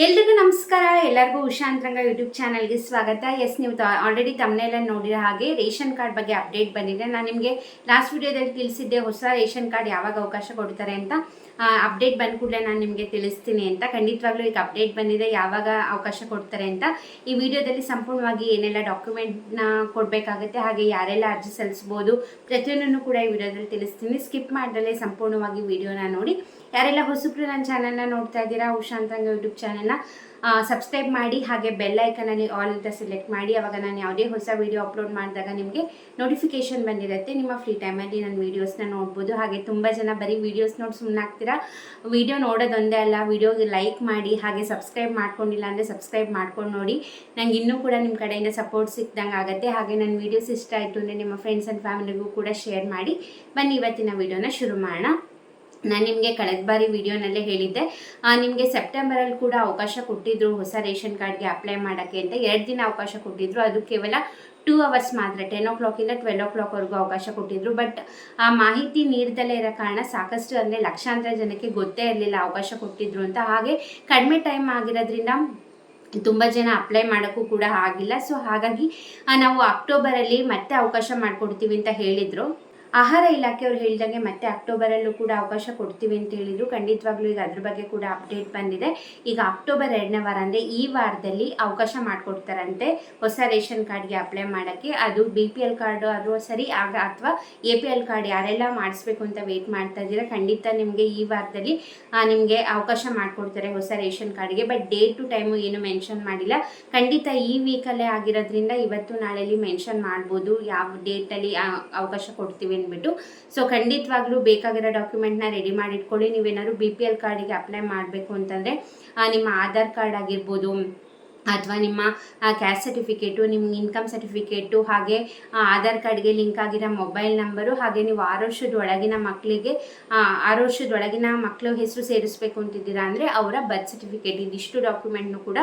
ಎಲ್ರಿಗೂ ನಮಸ್ಕಾರ. ಎಲ್ಲರಿಗೂ ಅಂತರಂಗ ಯೂಟ್ಯೂಬ್ ಚಾನಲ್ಗೆ ಸ್ವಾಗತ. ಎಸ್ ನೀವು ಆಲ್ರೆಡಿ ತಮ್ಮನೆಲ್ಲ ನೋಡಿರೋ ಹಾಗೆ ರೇಷನ್ ಕಾರ್ಡ್ ಬಗ್ಗೆ ಅಪ್ಡೇಟ್ ಬಂದಿದೆ. ನಾನು ನಿಮಗೆ ಲಾಸ್ಟ್ ವಿಡಿಯೋದಲ್ಲಿ ತಿಳಿಸಿದ್ದೆ ಹೊಸ ರೇಷನ್ ಕಾರ್ಡ್ ಯಾವಾಗ ಅವಕಾಶ ಕೊಡ್ತಾರೆ ಅಂತ. ಅಪ್ಡೇಟ್ ಬಂದ ಕೂಡಲೇ ನಾನು ನಿಮಗೆ ತಿಳಿಸ್ತೀನಿ ಅಂತ. ಖಂಡಿತವಾಗ್ಲೂ ಈಗ ಅಪ್ಡೇಟ್ ಬಂದಿದೆ, ಯಾವಾಗ ಅವಕಾಶ ಕೊಡ್ತಾರೆ ಅಂತ. ಈ ವಿಡಿಯೋದಲ್ಲಿ ಸಂಪೂರ್ಣವಾಗಿ ಏನೆಲ್ಲ ಡಾಕ್ಯುಮೆಂಟ್ನ ಕೊಡಬೇಕಾಗುತ್ತೆ, ಹಾಗೆ ಯಾರೆಲ್ಲ ಅರ್ಜಿ ಸಲ್ಲಿಸ್ಬೋದು, ಪ್ರತಿಯೊಂದನ್ನು ಕೂಡ ಈ ವಿಡಿಯೋದಲ್ಲಿ ತಿಳಿಸ್ತೀನಿ. ಸ್ಕಿಪ್ ಮಾಡ್ದಲೇ ಸಂಪೂರ್ಣವಾಗಿ ವಿಡಿಯೋನ ನೋಡಿ. ಯಾರೆಲ್ಲ ಹೊಸಬ್ರು ನನ್ನ ಚಾನಲ್ನ ನೋಡ್ತಾ ಇದ್ದೀರಾ, ಉಷಾ ಯೂಟ್ಯೂಬ್ ಯೂಟ್ಯೂಬ್ ಚಾನಲ್ನ ಸಬ್ಸ್ಕ್ರೈಬ್ ಮಾಡಿ, ಹಾಗೆ ಬೆಲ್ ಐಕನಲ್ಲಿ ಆಲ್ ಅಂತ ಸೆಲೆಕ್ಟ್ ಮಾಡಿ, ಅವಾಗ ನಾನು ಯಾವುದೇ ಹೊಸ ವೀಡಿಯೋ ಅಪ್ಲೋಡ್ ಮಾಡಿದಾಗ ನಿಮಗೆ ನೋಟಿಫಿಕೇಶನ್ ಬಂದಿರುತ್ತೆ. ನಿಮ್ಮ ಫ್ರೀ ಟೈಮಲ್ಲಿ ನನ್ನ ವೀಡಿಯೋಸ್ನ ನೋಡ್ಬೋದು. ಹಾಗೆ ತುಂಬ ಜನ ಬರೀ ವೀಡಿಯೋಸ್ ನೋಡಿ ಸುಮ್ಮನಾಗ್ತೀರಾ ವೀಡಿಯೋ ನೋಡೋದೊಂದೇ ಅಲ್ಲ ವೀಡಿಯೋಗೆ ಲೈಕ್ ಮಾಡಿ, ಹಾಗೆ ಸಬ್ಸ್ಕ್ರೈಬ್ ಮಾಡ್ಕೊಂಡಿಲ್ಲ ಅಂದರೆ ಸಬ್ಸ್ಕ್ರೈಬ್ ಮಾಡ್ಕೊಂಡು ನೋಡಿ. ನಂಗೆ ಇನ್ನೂ ಕೂಡ ನಿಮ್ಮ ಕಡೆಯಿಂದ ಸಪೋರ್ಟ್ ಸಿಕ್ಕಿದಂಗೆ ಆಗುತ್ತೆ. ಹಾಗೆ ನನ್ನ ವೀಡಿಯೋಸ್ ಇಷ್ಟ ಆಯಿತು ಅಂದರೆ ನಿಮ್ಮ ಫ್ರೆಂಡ್ಸ್ ಆ್ಯಂಡ್ ಫ್ಯಾಮಿಲಿಗೂ ಕೂಡ ಶೇರ್ ಮಾಡಿ. ಬನ್ನಿ, ಇವತ್ತಿನ ವೀಡಿಯೋನ ಶುರು ಮಾಡೋಣ. ನಾನು ನಿಮಗೆ ಕಳೆದ ಬಾರಿ ವಿಡಿಯೋನಲ್ಲೇ ಹೇಳಿದ್ದೆ. ನಿಮಗೆ ಸೆಪ್ಟೆಂಬರಲ್ಲಿ ಕೂಡ ಅವಕಾಶ ಕೊಟ್ಟಿದ್ದರು ಹೊಸ ರೇಷನ್ ಕಾರ್ಡ್ಗೆ ಅಪ್ಲೈ ಮಾಡೋಕ್ಕೆ ಅಂತ. ಎರಡು ದಿನ ಅವಕಾಶ ಕೊಟ್ಟಿದ್ರು. ಅದು ಕೇವಲ ಟೂ ಅವರ್ಸ್ ಮಾತ್ರ. ಟೆನ್ ಓ ಕ್ಲಾಕಿಂದ ಟ್ವೆಲ್ ಓ ಕ್ಲಾಕ್ವರೆಗೂ ಅವಕಾಶ ಕೊಟ್ಟಿದ್ರು. ಬಟ್ ಆ ಮಾಹಿತಿ ನೀಡದಲ್ಲೇ ಇರೋ ಕಾರಣ ಸಾಕಷ್ಟು ಅಂದರೆ ಲಕ್ಷಾಂತರ ಜನಕ್ಕೆ ಗೊತ್ತೇ ಇರಲಿಲ್ಲ ಅವಕಾಶ ಕೊಟ್ಟಿದ್ರು ಅಂತ. ಹಾಗೆ ಕಡಿಮೆ ಟೈಮ್ ಆಗಿರೋದ್ರಿಂದ ತುಂಬ ಜನ ಅಪ್ಲೈ ಮಾಡೋಕ್ಕೂ ಕೂಡ ಆಗಿಲ್ಲ. ಸೊ ಹಾಗಾಗಿ ನಾವು ಅಕ್ಟೋಬರಲ್ಲಿ ಮತ್ತೆ ಅವಕಾಶ ಮಾಡಿಕೊಡ್ತೀವಿ ಅಂತ ಹೇಳಿದರು. ಆಹಾರ ಇಲಾಖೆಯವರು ಹೇಳಿದಂಗೆ ಮತ್ತೆ ಅಕ್ಟೋಬರಲ್ಲೂ ಕೂಡ ಅವಕಾಶ ಕೊಡ್ತೀವಿ ಅಂತ ಹೇಳಿದರು. ಖಂಡಿತವಾಗ್ಲೂ ಈಗ ಅದ್ರ ಬಗ್ಗೆ ಕೂಡ ಅಪ್ಡೇಟ್ ಬಂದಿದೆ. ಈಗ ಅಕ್ಟೋಬರ್ ಎರಡನೇ ವಾರ ಅಂದರೆ ಈ ವಾರದಲ್ಲಿ ಅವಕಾಶ ಮಾಡಿಕೊಡ್ತಾರಂತೆ ಹೊಸ ರೇಷನ್ ಕಾರ್ಡ್ಗೆ ಅಪ್ಲೈ ಮಾಡೋಕ್ಕೆ. ಅದು ಬಿ ಪಿ ಎಲ್ ಕಾರ್ಡು ಅದು ಸರಿ, ಆಗ ಅಥವಾ ಎ ಪಿ ಎಲ್ ಕಾರ್ಡ್ ಯಾರೆಲ್ಲ ಮಾಡಿಸ್ಬೇಕು ಅಂತ ವೆಯ್ಟ್ ಮಾಡ್ತಾ ಇದ್ದೀರಾ, ಖಂಡಿತ ನಿಮಗೆ ಈ ವಾರದಲ್ಲಿ ನಿಮಗೆ ಅವಕಾಶ ಮಾಡಿಕೊಡ್ತಾರೆ ಹೊಸ ರೇಷನ್ ಕಾರ್ಡ್ಗೆ ಬಟ್ ಡೇಟ್ ಟು ಟೈಮು ಏನು ಮೆನ್ಷನ್ ಮಾಡಿಲ್ಲ. ಖಂಡಿತ ಈ ವೀಕಲ್ಲೇ ಆಗಿರೋದ್ರಿಂದ ಇವತ್ತು ನಾಳೆಯಲ್ಲಿ ಮೆನ್ಷನ್ ಮಾಡ್ಬೋದು. ಯಾವ ಡೇಟಲ್ಲಿ ಅವಕಾಶ ಕೊಡ್ತೀವಿ ಅಂದ್ಬಿಟ್ಟು ಸೊ ಖಂಡಿತವಾಗ್ಲೂ ಬೇಕಾಗಿರೋ ಡಾಕ್ಯುಮೆಂಟ್ನ ರೆಡಿ ಮಾಡಿ ಇಟ್ಕೊಳ್ಳಿ ನೀವೇನಾದ್ರು ಬಿ ಪಿ ಎಲ್ ಕಾರ್ಡಿಗೆ ಅಪ್ಲೈ ಮಾಡಬೇಕು ಅಂತಂದರೆ ನಿಮ್ಮ ಆಧಾರ್ ಕಾರ್ಡ್ ಆಗಿರ್ಬೋದು ಅಥವಾ ನಿಮ್ಮ ಕ್ಯಾಸ್ಟ್ ಸರ್ಟಿಫಿಕೇಟು ನಿಮ್ಮ ಇನ್ಕಮ್ ಸರ್ಟಿಫಿಕೇಟು ಹಾಗೆ ಆಧಾರ್ ಕಾರ್ಡ್ಗೆ ಲಿಂಕ್ ಆಗಿರೋ ಮೊಬೈಲ್ ನಂಬರು ಹಾಗೆ ನೀವು ಆರು ವರ್ಷದೊಳಗಿನ ಮಕ್ಕಳಿಗೆ ಆರು ವರ್ಷದೊಳಗಿನ ಮಕ್ಕಳು ಹೆಸರು ಸೇರಿಸ್ಬೇಕು ಅಂತಿದ್ದೀರಾ ಅಂದರೆ ಅವರ ಬರ್ತ್ ಸರ್ಟಿಫಿಕೇಟ್ ಇದಿಷ್ಟು ಡಾಕ್ಯುಮೆಂಟ್ನು ಕೂಡ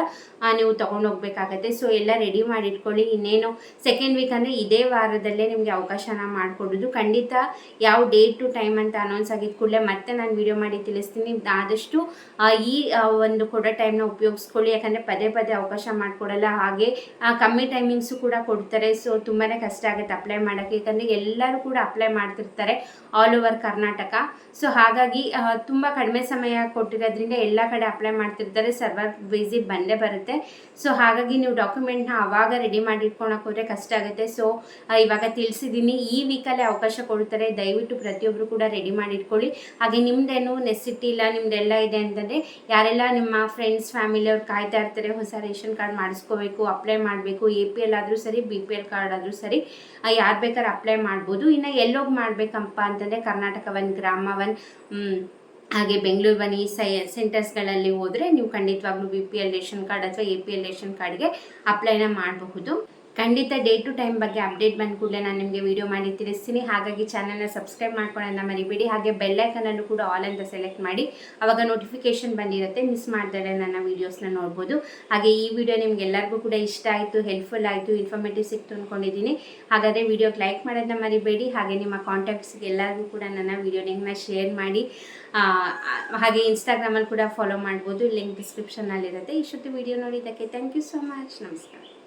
ನೀವು ತೊಗೊಂಡೋಗ್ಬೇಕಾಗತ್ತೆ ಸೊ ಎಲ್ಲ ರೆಡಿ ಮಾಡಿ ಇಟ್ಕೊಳ್ಳಿ ಇನ್ನೇನು ಸೆಕೆಂಡ್ ವೀಕ್ ಅಂದರೆ ಇದೇ ವಾರದಲ್ಲೇ ನಿಮಗೆ ಅವಕಾಶನ ಮಾಡಿಕೊಡೋದು. ಖಂಡಿತ ಯಾವ ಡೇಟ್ ಟು ಟೈಮ್ ಅಂತ ಅನೌನ್ಸ್ ಆಗಿದ್ದ ಕೂಡಲೇ ಮತ್ತೆ ನಾನು ವಿಡಿಯೋ ಮಾಡಿ ತಿಳಿಸ್ತೀನಿ. ಆದಷ್ಟು ಈ ಒಂದು ಕೊಡೋ ಟೈಮ್ನ ಉಪಯೋಗಿಸ್ಕೊಳ್ಳಿ. ಯಾಕಂದರೆ ಪದೇ ಪದೇ ಅವಕಾಶ ಮಾಡಿಕೊಡಲ್ಲ. ಹಾಗೆ ಕಮ್ಮಿ ಟೈಮಿಂಗ್ಸು ಕೂಡ ಕೊಡ್ತಾರೆ. ಸೊ ತುಂಬಾ ಕಷ್ಟ ಆಗುತ್ತೆ ಅಪ್ಲೈ ಮಾಡೋಕ್ಕೆ. ಯಾಕಂದರೆ ಎಲ್ಲರೂ ಕೂಡ ಅಪ್ಲೈ ಮಾಡ್ತಿರ್ತಾರೆ ಆಲ್ ಓವರ್ ಕರ್ನಾಟಕ. ಸೊ ಹಾಗಾಗಿ ತುಂಬ ಕಡಿಮೆ ಸಮಯ ಕೊಟ್ಟಿರೋದ್ರಿಂದ ಎಲ್ಲ ಕಡೆ ಅಪ್ಲೈ ಮಾಡ್ತಿರ್ತಾರೆ. ಸರ್ವರ್ ಬೇಸಿ ಬಂದೇ ಬರುತ್ತೆ. ಸೊ ಹಾಗಾಗಿ ನೀವು ಡಾಕ್ಯುಮೆಂಟ್ನ ಆವಾಗ ರೆಡಿ ಮಾಡಿ ಇಟ್ಕೊಳಕ್ಕೆ ಹೋದರೆ ಕಷ್ಟ ಆಗುತ್ತೆ. ಸೊ ಇವಾಗ ತಿಳಿಸಿದ್ದೀನಿ ಈ ವೀಕಲ್ಲೇ ಅವಕಾಶ ಕೊಡ್ತಾರೆ. ದಯವಿಟ್ಟು ಪ್ರತಿಯೊಬ್ಬರು ಕೂಡ ರೆಡಿ ಮಾಡಿ ಇಟ್ಕೊಳ್ಳಿ. ಹಾಗೆ ನಿಮ್ದೇನು ನೆಸಿಟಿ ಇಲ್ಲ, ನಿಮ್ದೆಲ್ಲ ಇದೆ ಅಂತಂದರೆ, ಯಾರೆಲ್ಲ ನಿಮ್ಮ ಫ್ರೆಂಡ್ಸ್ ಫ್ಯಾಮಿಲಿ ಅವ್ರು ಕಾಯ್ತಾ ಇರ್ತಾರೆ, ಹೊಸ ಕಾರ್ಡ್ ಮಾಡಿಸ್ಕೋಬೇಕು, ಅಪ್ಲೈ ಮಾಡಬೇಕು, ಎ ಪಿ ಎಲ್ ಆದರೂ ಸರಿ, ಬಿ ಪಿ ಎಲ್ ಕಾರ್ಡ್ ಆದರೂ ಸರಿ ಯಾರು ಬೇಕಾದ್ರೆ ಅಪ್ಲೈ ಮಾಡ್ಬೋದು. ಇನ್ನು ಎಲ್ಲೋಗಿ ಮಾಡಬೇಕಪ್ಪ ಅಂತಂದರೆ ಕರ್ನಾಟಕ ಒನ್ ಗ್ರಾಮ ಒನ್ ಹಾಗೆ ಬೆಂಗಳೂರು ಬನ್ನಿ ಸೈ, ಸೆಂಟರ್ಸ್ಗಳಲ್ಲಿ ಹೋದರೆ ನೀವು ಖಂಡಿತವಾಗ್ಲೂ B P L ration card ಅಥವಾ ಎ ಪಿ ಎಲ್ ರೇಷನ್ ಕಾರ್ಡ್ಗೆ ಅಪ್ಲೈನ ಮಾಡಬಹುದು. ಖಂಡಿತ ಡೇ ಟು ಟೈಮ್ ಬಗ್ಗೆ ಅಪ್ಡೇಟ್ ಬಂದ ಕೂಡಲೇ ನಾನು ನಿಮಗೆ ವಿಡಿಯೋ ಮಾಡಿ ತಿಳಿಸ್ತೀನಿ ಹಾಗಾಗಿ ಚಾನಲ್ನ ಸಬ್ಸ್ಕ್ರೈಬ್ ಮಾಡ್ಕೊಳ್ಳೋಣ ಮರಿಬೇಡಿ. ಹಾಗೆ ಬೆಲ್ಲೈಕನನ್ನು ಕೂಡ ಆಲ್ ಅಂತ ಸೆಲೆಕ್ಟ್ ಮಾಡಿ, ಅವಾಗ ನೋಟಿಫಿಕೇಶನ್ ಬಂದಿರುತ್ತೆ ಮಿಸ್ ಮಾಡಿದ್ರೆ ನನ್ನ ವೀಡಿಯೋಸ್ನ ನೋಡ್ಬೋದು. ಹಾಗೆ ಈ ವಿಡಿಯೋ ನಿಮ್ಗೆ ಎಲ್ಲರಿಗೂ ಕೂಡ ಇಷ್ಟ ಆಯಿತು ಹೆಲ್ಪ್ಫುಲ್ ಆಯಿತು ಇನ್ಫಾರ್ಮೇಟಿವ್ ಸಿಕ್ತು ಅಂದ್ಕೊಂಡಿದ್ದೀನಿ ಹಾಗಾದರೆ ವಿಡಿಯೋಗೆ ಲೈಕ್ ಮಾಡೋದನ್ನ ಮರಿಬೇಡಿ. ಹಾಗೆ ನಿಮ್ಮ ಕಾಂಟ್ಯಾಕ್ಟ್ಸ್ಗೆ ಎಲ್ಲರಿಗೂ ಕೂಡ ನನ್ನ ವಿಡಿಯೋ ಲಿಂಕ್ನ ಶೇರ್ ಮಾಡಿ. ಹಾಗೆ ಇನ್ಸ್ಟಾಗ್ರಾಮಲ್ಲಿ ಕೂಡ ಫಾಲೋ ಮಾಡ್ಬೋದು. ಲಿಂಕ್ ಡಿಸ್ಕ್ರಿಪ್ಷನ್ನಲ್ಲಿರುತ್ತೆ ಇಷ್ಟೊತ್ತು ವಿಡಿಯೋ ನೋಡಿದ್ದಕ್ಕೆ ಥ್ಯಾಂಕ್ ಯು ಸೊ ಮಚ್ ನಮಸ್ಕಾರ.